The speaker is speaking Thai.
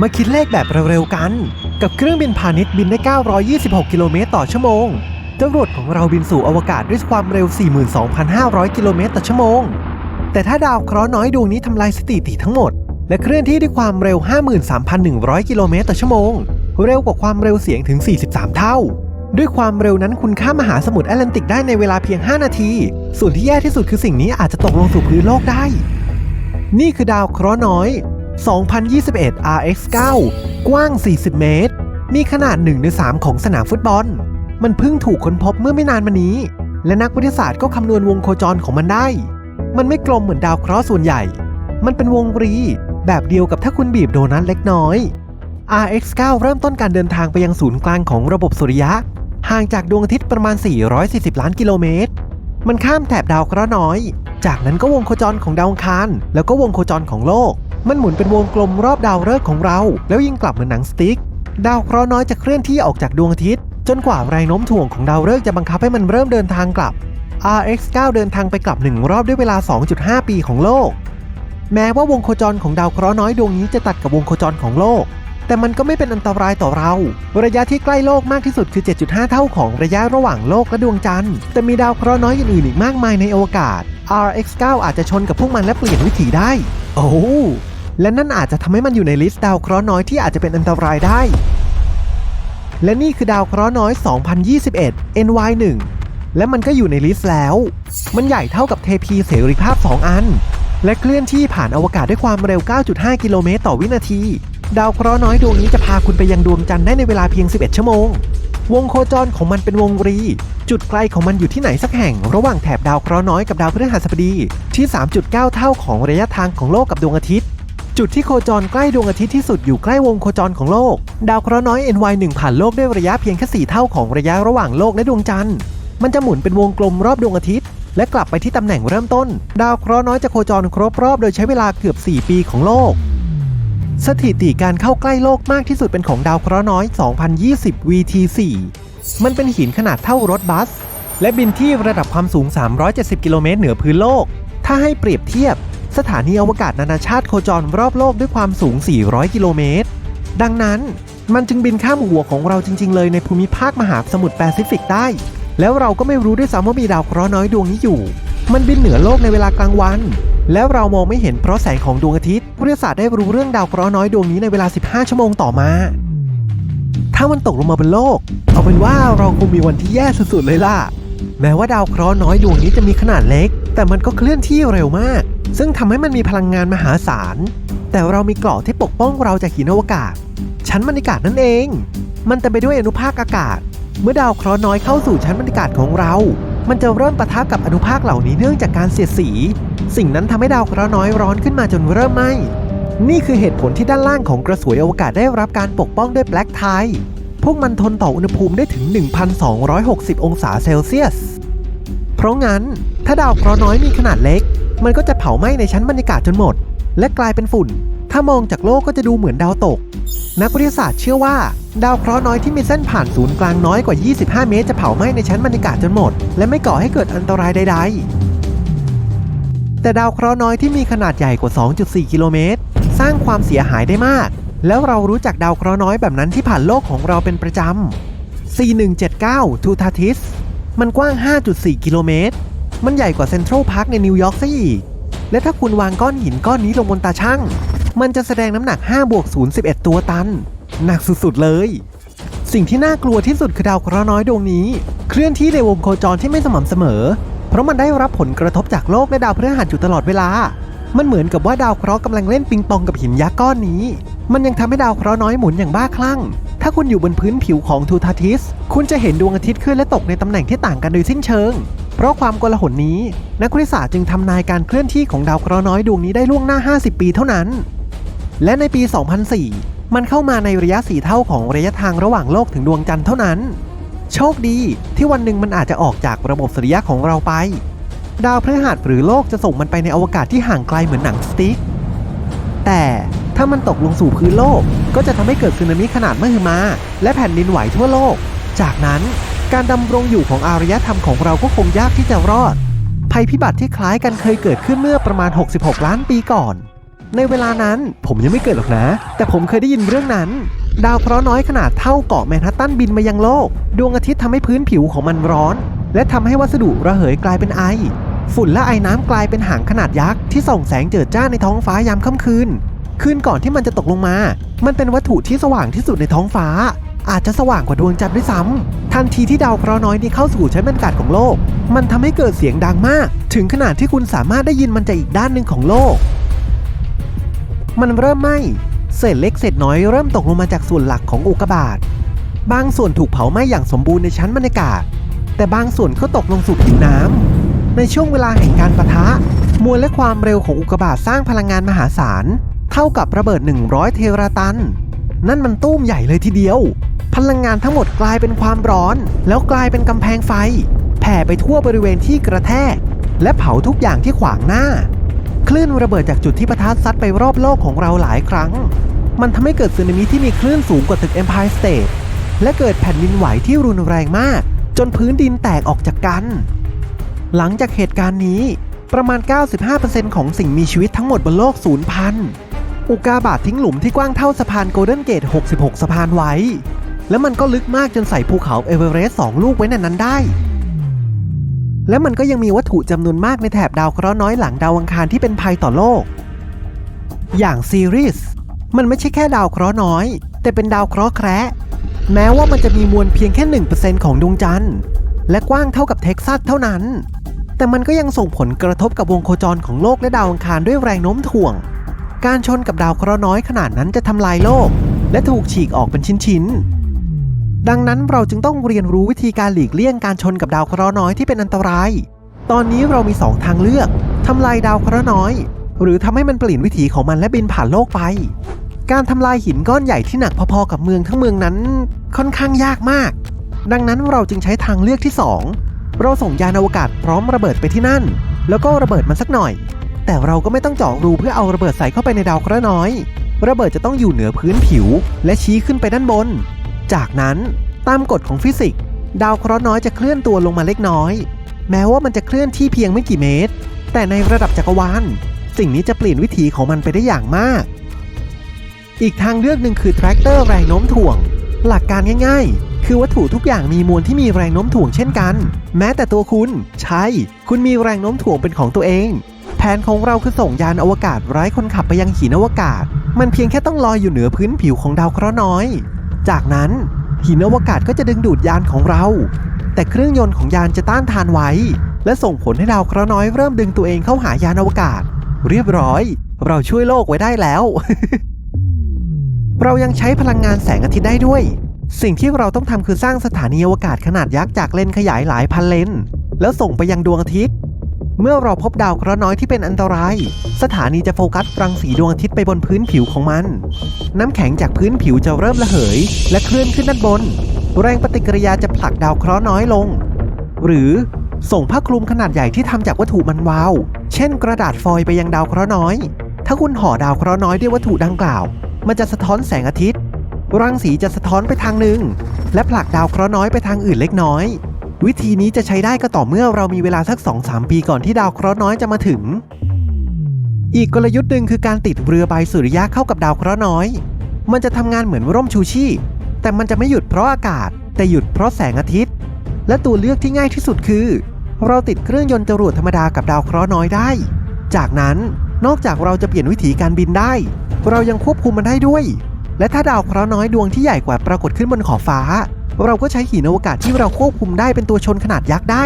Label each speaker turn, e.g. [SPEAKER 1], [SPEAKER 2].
[SPEAKER 1] มาคิดเลขแบบเร็วๆกัน กับเครื่องบินพาณิชย์บินได้ 926 กิโลเมตรต่อชั่วโมงจรวดของเราบินสู่อวกาศด้วยความเร็ว 42,500 กิโลเมตรต่อชั่วโมง แต่ถ้าดาวเคราะห์น้อยดวงนี้ทำลายสถิติทั้งหมด และเคลื่อนที่ด้วยความเร็ว 53,100 กิโลเมตรต่อชั่วโมง เร็วกว่าความเร็วเสียงถึง 43 เท่า ด้วยความเร็วนั้นคุณข้ามมหาสมุทรแอตแลนติกได้ในเวลาเพียง 5 นาที ส่วนที่แย่ที่สุดคือสิ่งนี้อาจจะตกลงสู่พื้นโลกได้ นี่คือดาวเคราะห์น้อย 2021 RX9 กว้าง 40 เมตร มีขนาด 1 ใน 3 ของสนามฟุตบอล มันเพิ่งถูกค้นพบเมื่อไม่นานมานี้ และนักวิทยาศาสตร์ก็คำนวณวงโคจรของมันได้ มันไม่กลมเหมือนดาวเคราะห์ส่วนใหญ่ มันเป็นวงรี แบบเดียวกับถ้าคุณบีบโดนัทเล็กน้อย RX9 เริ่มต้นการเดินทางไปยังศูนย์กลางของระบบสุริยะ ห่างจากดวงอาทิตย์ประมาณ 440 ล้านกิโลเมตร มันข้ามแถบดาวเคราะห์น้อย จากนั้นก็วงโคจรของดาวอังคาร แล้วก็วงโคจรของโลก มันหมุนเป็นวงกลมรอบดาวฤกษ์ของเรา แล้วยิงกลับเหมือนหนังสติ๊ก ดาวเคราะห์น้อยจะเคลื่อนที่ออกจากดวงอาทิตย์ จนกว่าแรงโน้มถ่วงของดาวฤกษ์จะบังคับให้มันเริ่มเดินทางกลับ RX9 เดินทางไปกลับหนึ่งรอบด้วยเวลา 2.5 ปีของโลก แม้ว่าวงโคจรของดาวเคราะห์น้อยดวงนี้จะตัดกับวงโคจรของโลก แต่มันก็ไม่เป็นอันตรายต่อเรา ระยะที่ใกล้โลกมากที่สุดคือ 7.5 เท่าของระยะระหว่างโลกและดวงจันทร์ แต่มีดาวเคราะห์น้อยอื่นอีกมากมายในอวกาศ RX9 อาจจะชนกับพวกมันและเปลี่ยนวิถีได้ โอ้ และนั่นอาจจะทำให้มันอยู่ในลิสต์ดาวเคราะห์น้อยที่อาจจะเป็นอันตรายได้ และนี่คือดาวเคราะห์น้อย 2021 NY1 และมันก็อยู่ในลิสต์แล้ว มันใหญ่เท่ากับเทพีเสรีภาพ 2 อัน และเคลื่อนที่ผ่านอวกาศด้วยความเร็ว 9.5 กิโลเมตรต่อวินาที ดาวเคราะห์น้อยดวงนี้จะพาคุณไปยังดวงจันทร์ได้ในเวลาเพียง 11 ชั่วโมง วงโคจรของมันเป็นวงรี จุดไกลของมันอยู่ที่ไหนสักแห่ง ระหว่างแถบดาวเคราะห์น้อยกับดาวพฤหัสบดีที่ 3.9 เท่าของระยะทางของโลกกับดวงอาทิตย์ จุดที่โคจรใกล้ดวงอาทิตย์ที่สุดอยู่ใกล้วงโคจรของโลก ดาวเคราะห์น้อย NY1 ผ่านโลกด้วยระยะเพียงแค่ 4 เท่าของระยะระหว่างโลกและดวงจันทร์ มันจะหมุนเป็นวงกลมรอบดวงอาทิตย์ และกลับไปที่ตำแหน่งเริ่มต้น ดาวเคราะห์น้อยจะโคจรครบรอบโดยใช้เวลาเกือบ 4 ปีของโลก สถิติการเข้าใกล้โลกมากที่สุดเป็นของดาวเคราะห์น้อย 2020 VT4 มันเป็นหินขนาดเท่ารถบัส และบินที่ระดับความสูง 370 กิโลเมตรเหนือพื้นโลก ถ้าให้เปรียบเทียบ สถานีอวกาศนานาชาติโคจรรอบโลกด้วยความสูง 400 กิโลเมตร ดังนั้นมันจึงบินข้ามหัวของเราจริง ๆ เลยในภูมิภาคมหาสมุทรแปซิฟิกได้แล้วเราก็ไม่รู้ด้วยซ้ำว่ามีดาวเคราะห์น้อยดวงนี้อยู่ มันบินเหนือโลกในเวลากลางวัน แล้วเรามองไม่เห็นเพราะแสงของดวงอาทิตย์วิทยาศาสตร์ได้รู้เรื่องดาวเคราะห์น้อยดวงนี้ในเวลา 15 ชั่วโมงต่อมา ถ้ามันตกลงมาบนโลก เอาเป็นว่าเราคงมีวันที่แย่สุดๆเลยล่ะ แม้ว่าดาวเคราะห์น้อยดวงนี้จะมีขนาดเล็ก แต่มันก็เคลื่อนที่เร็วมาก ซึ่งทำให้มันมีพลังงานมหาศาล แต่เรามีเกราะที่ปกป้องเราจากหินอวกาศ ชั้นบรรยากาศนั่นเอง มันเต็มไปด้วยอนุภาคอากาศ เมื่อดาวเคราะห์น้อยเข้าสู่ชั้นบรรยากาศของเรา มันจะเริ่มปะทะกับอนุภาคเหล่านี้เนื่องจากการเสียดสี สิ่งนั้นทำให้ดาวเคราะห์น้อยร้อนขึ้นมาจนเริ่มไหม้นี่คือเหตุผลที่ด้านล่างของกระสวยอวกาศได้รับการปกป้องด้วยแบล็กไทพวกมันทนต่ออุณหภูมิได้ถึง 1,260 องศาเซลเซียส เพราะงั้นถ้าดาวเคราะห์น้อยมีขนาดเล็ก มันก็จะเผาไหม้ในชั้นบรรยากาศจนหมด และกลายเป็นฝุ่น ถ้ามองจากโลกก็จะดูเหมือนดาวตก นักวิทยาศาสตร์เชื่อว่า ดาวเคราะห์น้อยที่มีเส้นผ่านศูนย์กลางน้อยกว่า 25 เมตรจะเผาไหม้ในชั้นบรรยากาศจนหมด และไม่ก่อให้เกิดอันตรายใด ๆ แต่ดาวเคราะห์น้อยที่มีขนาดใหญ่กว่า 2.4 กิโลเมตรสร้างความเสียหายได้มาก แล้วเรารู้จักดาวเคราะห์น้อยแบบนั้นที่ผ่านโลกของเราเป็นประจำ4179ทูทาทิสมันกว้าง 5.4 กิโลเมตร มันใหญ่กว่าเซ็นทรัลพาร์คในนิวยอร์กซะอีก และถ้าคุณวางก้อนหินก้อนนี้ลงบนตาช่าง มันจะแสดงน้ำหนัก5บวก0 11 ตัวตัน หนักสุดๆเลย สิ่งที่น่ากลัวที่สุดคือดาวเคราะห์น้อยดวงนี้ เคลื่อนที่ในวงโคจรที่ไม่สม่ำเสมอ เพราะมันได้รับผลกระทบจากโลกและดาวพฤหัสอยู่ตลอดเวลา มันเหมือนกับว่าดาวเคราะห์กำลังเล่นปิงปองกับหินยักษ์ก้อนนี้ มันยังทำให้ดาวเคราะห์น้อยหมุนอย่างบ้าคลั่งถ้าคุณอยู่บนพื้นผิวของทูทาทิส คุณจะเห็นดวงอาทิตย์ขึ้นและตกในตำแหน่งที่ต่างกันโดยสิ้นเชิง เพราะความโกลาหลนี้ นักวิทยาศาสตร์จึงทำนายการเคลื่อนที่ของดาวเคราะห์น้อยดวงนี้ได้ล่วงหน้า 50 ปีเท่านั้น และในปี 2004 มันเข้ามาในระยะสี่เท่าของระยะทางระหว่างโลกถึงดวงจันทร์เท่านั้น โชคดีที่วันหนึ่งมันอาจจะออกจากระบบสุริยะของเราไป ดาวพฤหัสหรือโลกจะส่งมันไปในอวกาศที่ห่างไกลเหมือนหนังสติ๊ก แต่ถ้ามันตกลงสู่พื้นโลกก็จะทำให้เกิดสึนามิขนาดมหึมา และแผ่นดินไหวทั่วโลก จากนั้น การดำรงอยู่ของอารยธรรมของเราก็คงยากที่จะรอด ภัยพิบัติที่คล้ายกันเคยเกิดขึ้นเมื่อประมาณ 66 ล้านปีก่อน ในเวลานั้นผมยังไม่เกิดหรอกนะ แต่ผมเคยได้ยินเรื่องนั้น ดาวเคราะห์น้อยขนาดเท่าเกาะแมนฮัตตันบินมายังโลก ดวงอาทิตย์ทำให้พื้นผิวของมันร้อน และทำให้วัสดุระเหยกลายเป็นไอ ฝุ่นและไอน้ำกลายเป็นหางขนาดยักษ์ที่ส่องแสงเจิดจ้าในท้องฟ้ายามค่ำคืน คืนก่อนที่มันจะตกลงมา มันเป็นวัตถุที่สว่างที่สุดในท้องฟ้า อาจจะสว่างกว่าดวงจันทร์ด้วยซ้ำทันทีที่ดาวเคราะห์น้อยนี้เข้าสู่ชั้นบรรยากาศของโลก มันทำให้เกิดเสียงดังมาก ถึงขนาดที่คุณสามารถได้ยินมันจากอีกด้านหนึ่งของโลก มันเริ่มไหม้เศษเล็กเศษน้อยเริ่มตกลงมาจากส่วนหลักของอุกกาบาตบางส่วนถูกเผาไหม้อย่างสมบูรณ์ในชั้นบรรยากาศ แต่บางส่วนก็ตกลงสู่ผิวน้ำในช่วงเวลาแห่งการปะทะ มวลและความเร็วของอุกกาบาตสร้างพลังงานมหาศาล เท่ากับระเบิด 100 เทราตัน นั่นมันตู้มใหญ่เลยทีเดียว พลังงานทั้งหมดกลายเป็นความร้อน แล้วกลายเป็นกำแพงไฟ แผ่ไปทั่วบริเวณที่กระแทก และเผาทุกอย่างที่ขวางหน้า คลื่นระเบิดจากจุดที่ประทัดซัดไปรอบโลกของเราหลายครั้ง มันทำให้เกิดสึนามิที่มีคลื่นสูงกว่าตึก Empire State และเกิดแผ่นดินไหวที่รุนแรงมาก จนพื้นดินแตกออกจากกัน หลังจากเหตุการณ์นี้ประมาณ 95%ของสิ่งมีชีวิตทั้งหมดบนโลกสูญพันธุ์ อุกาบาตทิ้งหลุมที่กว้างเท่าสะพานโกลเด้นเกต 66 สะพานไว้ แล้วมันก็ลึกมากจนใส่ภูเขาเอเวอเรสต์สองลูกไว้ในนั้นได้ และมันก็ยังมีวัตถุจำนวนมากในแถบดาวเคราะห์น้อยหลังดาวอังคารที่เป็นภัยต่อโลก อย่างซีรีสมันไม่ใช่แค่ดาวเคราะห์น้อย แต่เป็นดาวเคราะห์แคระแม้ว่ามันจะมีมวลเพียงแค่ 1%ของดวงจันทร์ และกว้างเท่ากับเท็กซัสเท่านั้น แต่มันก็ยังส่งผลกระทบกับวงโคจรของโลกและดาวอังคารด้วยแรงโน้มถ่วง การชนกับดาวเคราะห์น้อยขนาดนั้นจะทำลายโลก และถูกฉีกออกเป็นชิ้นๆ ดังนั้นเราจึงต้องเรียนรู้วิธีการหลีกเลี่ยงการชนกับดาวเคราะห์น้อยที่เป็นอันตราย ตอนนี้เรามีสองทางเลือกทำลายดาวเคราะห์น้อย หรือทำให้มันเปลี่ยนวิถีของมันและบินผ่านโลกไป การทำลายหินก้อนใหญ่ที่หนักพอๆกับเมืองทั้งเมืองนั้น ค่อนข้างยากมาก ดังนั้นเราจึงใช้ทางเลือกที่ 2 เราส่งยานอวกาศพร้อมระเบิดไปที่นั่น แล้วก็ระเบิดมันสักหน่อย แต่เราก็ไม่ต้องเจาะรูเพื่อเอาระเบิดใส่เข้าไปในดาวเคราะห์น้อย ระเบิดจะต้องอยู่เหนือพื้นผิว และชี้ขึ้นไปด้านบน จากนั้นตามกฎของฟิสิกส์ดาวเคราะห์น้อยจะเคลื่อนตัวลงมาเล็กน้อย แม้ว่ามันจะเคลื่อนที่เพียงไม่กี่เมตร แต่ในระดับจักรวาลสิ่งนี้จะเปลี่ยนวิถีของมันไปได้อย่างมาก อีกทางเลือกหนึ่งคือแทรกเตอร์แรงโน้มถ่วง หลักการง่าย ๆ คือวัตถุทุกอย่างมีมวลที่มีแรงโน้มถ่วงเช่นกัน แม้แต่ตัวคุณ ใช่ คุณมีแรงโน้มถ่วงเป็นของตัวเอง นของเราคือส่งยานอวกาศไร้คนขับไปยังหินอวกาศ มันเพียงแค่ต้องลอยอยู่เหนือพื้นผิวของดาวเคราะห์น้อย จากนั้นหินอวกาศก็จะดึงดูดยานของเรา แต่เครื่องยนต์ของยานจะต้านทานไว้ และส่งผลให้ดาวเคราะห์น้อยเริ่มดึงตัวเองเข้าหายานอวกาศ เรียบร้อย เราช่วยโลกไว้ได้แล้ว เรายังใช้พลังงานแสงอาทิตย์ได้ด้วย สิ่งที่เราต้องทำคือสร้างสถานีอวกาศขนาดยักษ์จากเลนขยายหลายพันเลนแล้วส่งไปยังดวงอาทิตย์ เมื่อเราพบดาวเคราะห์น้อยที่เป็นอันตราย สถานีจะโฟกัสรังสีดวงอาทิตย์ไปบนพื้นผิวของมัน น้ำแข็งจากพื้นผิวจะเริ่มระเหย และเคลื่อนขึ้นด้านบน แรงปฏิกิริยาจะผลักดาวเคราะห์น้อยลง หรือส่งผ้าคลุมขนาดใหญ่ที่ทำจากวัตถุมันวาว เช่น กระดาษฟอยล์ไปยังดาวเคราะห์น้อย ถ้าคุณห่อดาวเคราะห์น้อยด้วยวัตถุดังกล่าว มันจะสะท้อนแสงอาทิตย์ รังสีจะสะท้อนไปทางหนึ่ง และผลักดาวเคราะห์น้อยไปทางอื่นเล็กน้อย วิธีนี้จะใช้ได้ก็ต่อเมื่อเรามีเวลาสัก 2-3 ปีก่อนที่ดาวเคราะห์น้อยจะมาถึง อีกกลยุทธ์หนึ่งคือการติดเรือใบสุริยะเข้ากับดาวเคราะห์น้อย มันจะทำงานเหมือนร่มชูชีพ แต่มันจะไม่หยุดเพราะอากาศ แต่หยุดเพราะแสงอาทิตย์ และตัวเลือกที่ง่ายที่สุดคือ เราติดเครื่องยนต์จรวดธรรมดากับดาวเคราะห์น้อยได้ จากนั้นนอกจากเราจะเปลี่ยนวิถีการบินได้ เรายังควบคุมมันได้ด้วย และถ้าดาวเคราะห์น้อยดวงที่ใหญ่กว่าปรากฏขึ้นบนขอบฟ้า เราก็ใช้หินอวกาศที่เราควบคุมได้เป็นตัวชนขนาดยักษ์ได้